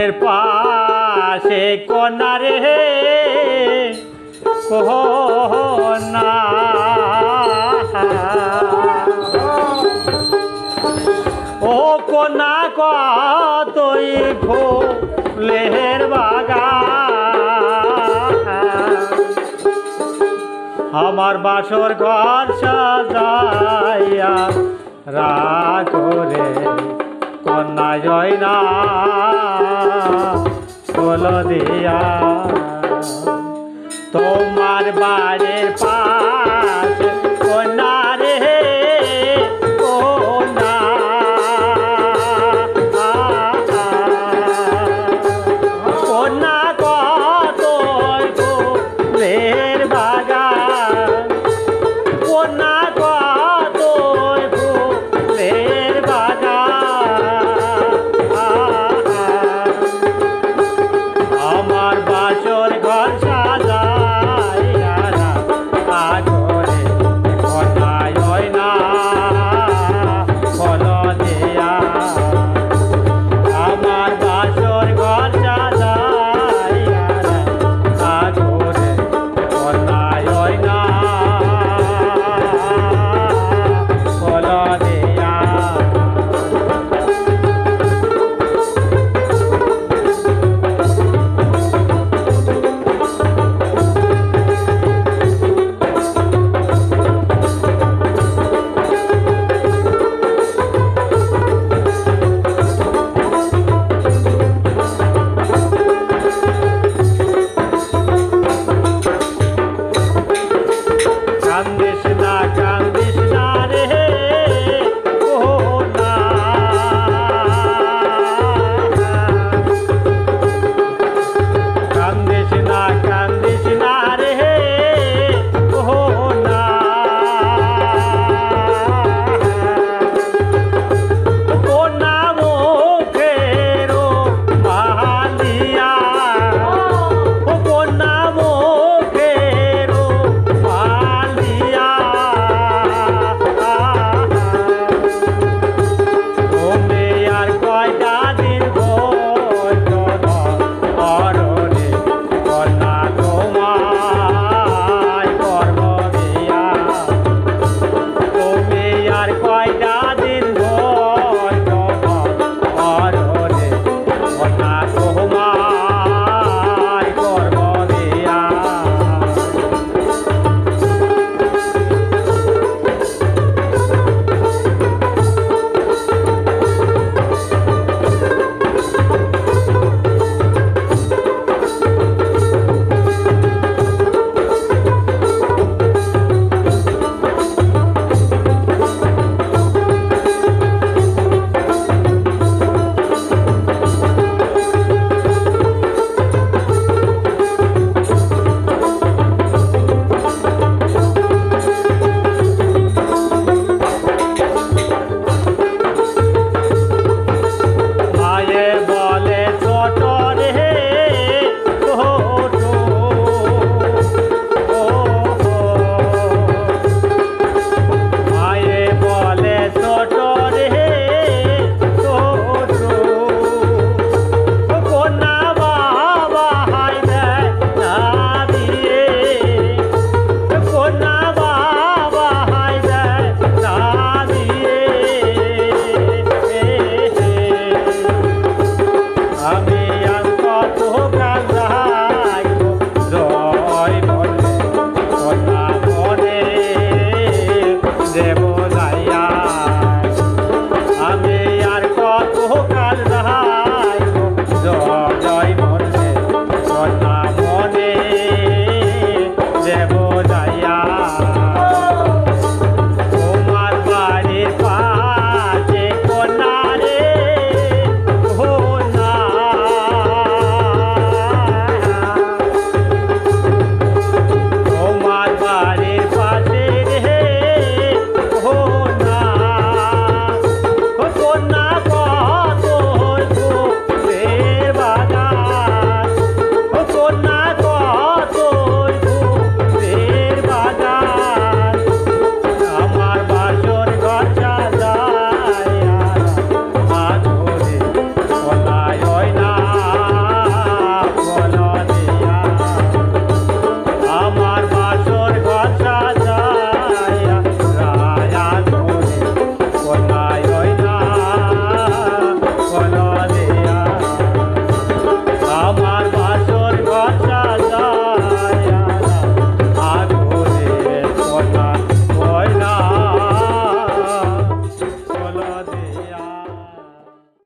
এর পাশে কন্যা রে কন্যা ও কন্যা কতই ফুলের বাগান। আমার বাসর ঘর সাজাইয়া রাখরে কন্যা জয় না। কল দিয়া। তোমার বাড়ির পা